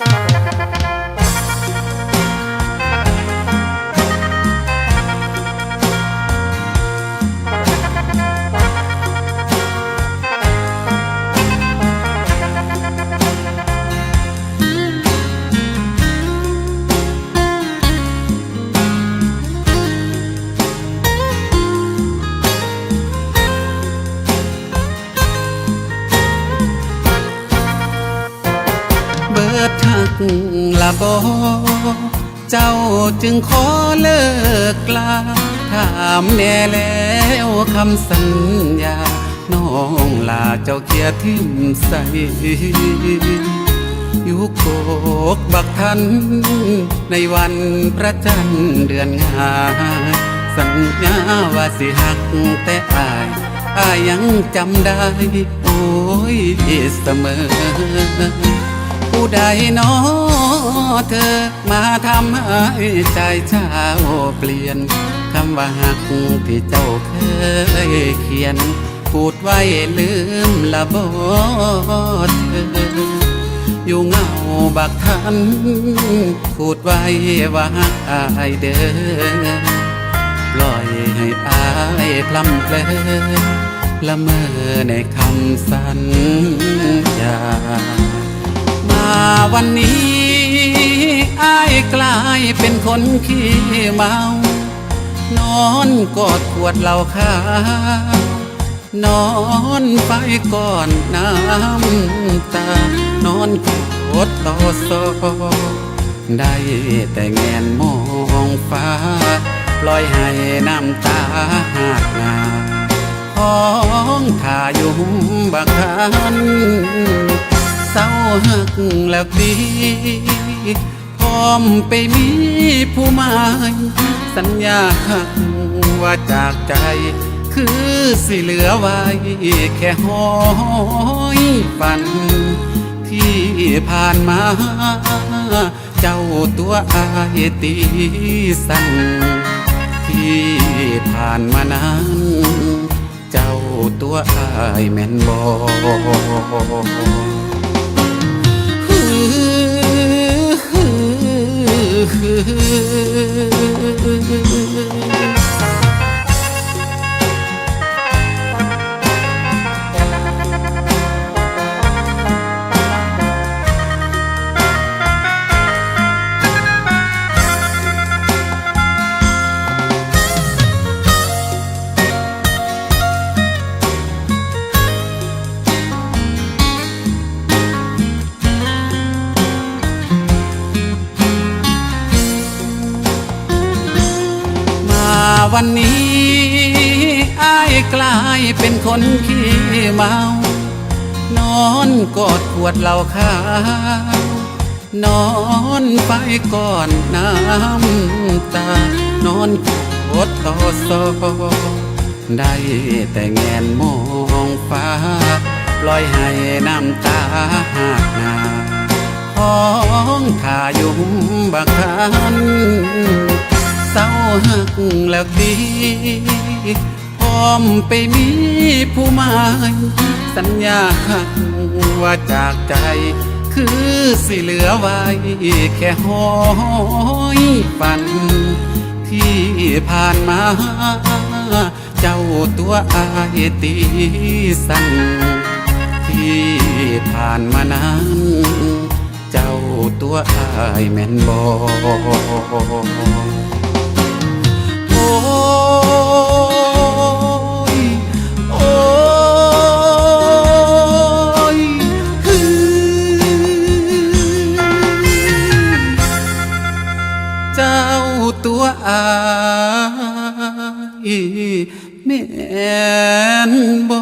เละบอเจ้าจึงขอเลิกลา ถามแน่แล้วคำสัญญา น้องลาเจ้าเกียทิมใสอยู่โกกบักทัน ในวันพระจันทร์เดือนงายสัญญาว่าสิหักแต่อายอายยังจำได้ โอ้ยเสมอ ผู้ใดหนอเธอมาทำให้ใจเจ้าเปลี่ยนคำว่าหักที่เจ้าเคยเขียนพูดไว้ลืมละบ่เธอ อยู่เงาบักทันพูดไว้ว่าหักอายเด้อปล่อยให้อายพลำเพลินละเมอในคำสัญญา วันนี้อายกลายเป็นคนขี้เมา นอนกอดขวดเหล้าขาวนอนไปก่อนน้ำตา นอนกอดต่อโซได้แต่แงนมองฟ้าปล่อยให้น้ำตาหากงาของถ่ายู่บักทัน เศร้าหักแล้วดีพร้อมไปมีผู้หมาสัญญาหักว่าจากใจ คือสิเหลือไว้ แค่ห้อยฝัน ที่ผ่านมา เจ้าตัวอายตีสั่นที่ผ่านมานานเจ้าตัวอายแม่นบอมา วันนี้อายกลายเป็นคนขี้เมา นอนกอดขวดเหล้าขาวนอนไปก่อนน้ำตา นอนกอดต่อโซได้แต่แงนมองฟ้าปล่อยให้น้ำตาหากนาของถ่ายู่บักทัน เศร้าหักแล้วดีพร้อมไปมีผู้หมายสัญญาหักว่าจากใจ คือสิเหลือไว้ แค่ห้อยฝัน ที่ผ่านมา เจ้าตัวอายตีสั่นที่ผ่านมานานเจ้าตัวอายแม่นบอ แม่นบอ